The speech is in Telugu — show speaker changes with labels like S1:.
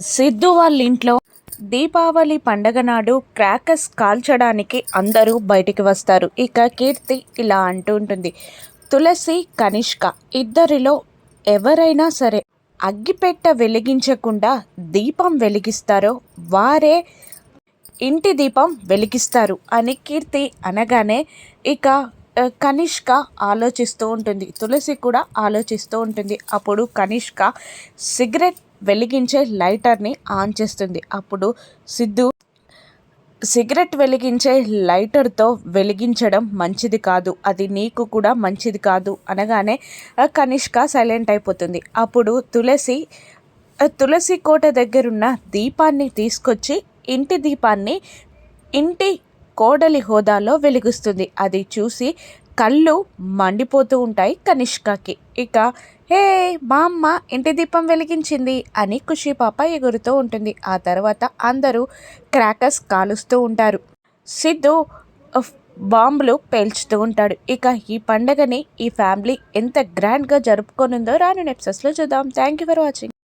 S1: సిద్ధు వాళ్ళ ఇంట్లో దీపావళి పండగ నాడు క్రాకర్స్ కాల్చడానికి అందరూ బయటికి వస్తారు. ఇక కీర్తి ఇలా అంటూ ఉంటుంది. తులసి కనిష్క ఇద్దరిలో ఎవరైనా సరే అగ్గిపెట్ట వెలిగించకుండా దీపం వెలిగిస్తారో వారే ఇంటి దీపం వెలిగిస్తారు అని కీర్తి అనగానే ఇక కనిష్క ఆలోచిస్తూ ఉంటుంది. తులసి కూడా ఆలోచిస్తూ ఉంటుంది. అప్పుడు కనిష్క సిగరెట్ వెలిగించే లైటర్ని ఆన్ చేస్తుంది. అప్పుడు సిద్ధు సిగరెట్ వెలిగించే లైటర్తో వెలిగించడం మంచిది కాదు. అది నీకు కూడా మంచిది కాదు అనగానే కనిష్క సైలెంట్ అయిపోతుంది. అప్పుడు తులసి తులసి కోట దగ్గరున్న దీపాన్ని తీసుకొచ్చి ఇంటి దీపాన్ని ఇంటి కోడలి హోదాలో వెలిగిస్తుంది. అది చూసి కళ్ళు మండిపోతూ ఉంటాయి కనిష్కకి. ఇక హే మా అమ్మ ఇంటి దీపం వెలిగించింది అని ఖుషి పాప ఎగురుతూ ఉంటుంది. ఆ తర్వాత అందరూ క్రాకర్స్ కాలుస్తూ ఉంటారు. సిద్ధు బాంబులు పేల్చుతూ ఉంటాడు. ఇక ఈ పండగని ఈ ఫ్యామిలీ ఎంత గ్రాండ్గా జరుపుకోనుందో రాను నెప్సెస్లో చూద్దాం. Thank you for watching.